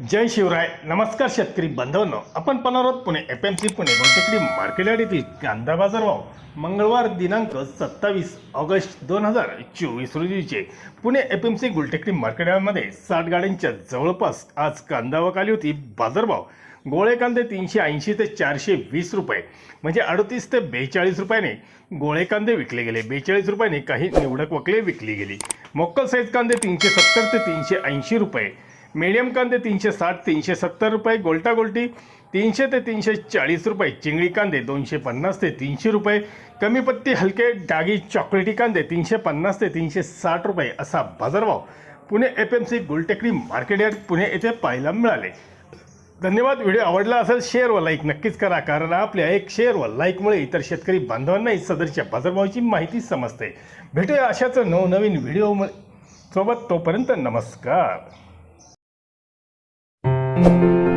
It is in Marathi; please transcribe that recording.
जय शिवराय नमस्कार शेतकरी बांधवांनो आपण पनारोत Pune F M C Pune Gultekdi market येथील कांदा बाजार भाव. मंगळवार दिनांक सत्तावीस ऑगस्ट दोन हजार चोवीस रोजीचे Pune F M C Gultekdi market साठ गाड्यांच्या जवळपास आज कांदा वक आली होती. बाजारभाव गोळे कांदे तीनशे ऐंशी ते चारशे वीस रुपये म्हणजे अडतीस ते बेचाळीस रुपयाने गोळे कांदे विकले गेले. बेचाळीस रुपयाने काही निवडक वकले विकली गेली. मोक्कल साईज कांदे तीनशे सत्तर ते तीनशे ऐंशी रुपये मीडियम कांदे तीनशे साठ तीनशे सत्तर रुपये गोल्टा गोल्टी तीनशे ते तीनशे चाळीस रुपये चिंगळी कांदे दोनशे पन्नास ते तीनशे रुपये कमी पत्ती हलके डागी चॉकलेटी कांदे तीनशे पन्नास ते तीनशे साठ रुपये असा बाजारभाव Pune F M C Gultekdi market yard Pune येथे पाहायला मिळाले. धन्यवाद. व्हिडिओ आवडला असेल शेअर व लाईक नक्कीच करा कारण आपल्या एक शेअर व लाईकमुळे इतर शेतकरी बांधवांनाही सदरच्या बाजारभावाची माहिती समजते. भेटूया अशाच नवनवीन व्हिडिओ सोबत तोपर्यंत नमस्कार. Thank you.